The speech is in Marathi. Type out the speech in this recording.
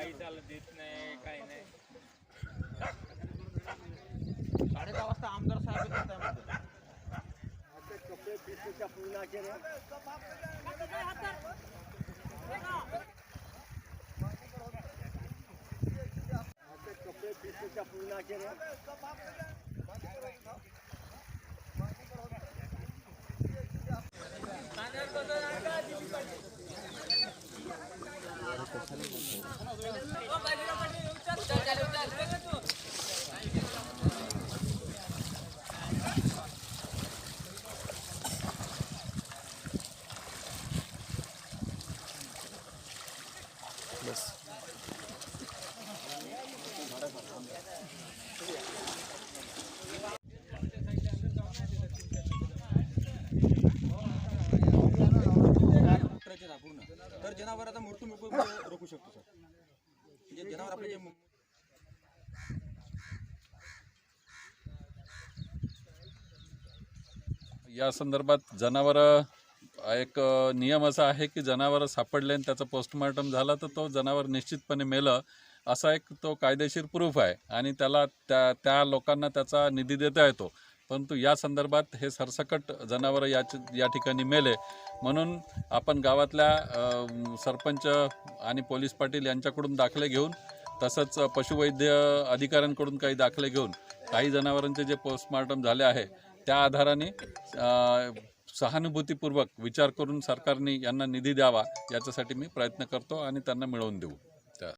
काही त्याला देत नाही काही नाही साडेदहा वाजता आमदार साहेब येतात त्यामध्ये. कपडे पिशवीच्या फुलाचे ना आता कपडे पिशवीच्या फुलाचे ना तर जनावरांचा मृत्यू मुकू रोखू शकतो म्हणजे जनावर आपले जे मु- या संदर्भात जनावरं एक नियम असा आहे की जनावरं सापडले आणि त्याचं पोस्टमॉर्टम झालं तर तो जनावर निश्चितपणे मेलं असा एक तो कायदेशीर प्रूफ आहे. आणि त्याला त्या त्या लोकांना त्याचा निधी देता येतो. परंतु या संदर्भात हे सरसकट जनावरं याच या ठिकाणी मेले. म्हणून आपण गावातल्या सरपंच आणि पोलीस पाटील यांच्याकडून दाखले घेऊन तसंच पशुवैद्य अधिकाऱ्यांकडून काही दाखले घेऊन काही जनावरांचे जे पोस्टमार्टम झाले आहे त्या आधाराने सहानुभूतीपूर्वक विचार करून सरकारने यांना निधी द्यावा याच्यासाठी मी प्रयत्न करतो आणि त्यांना मिळवून देऊ.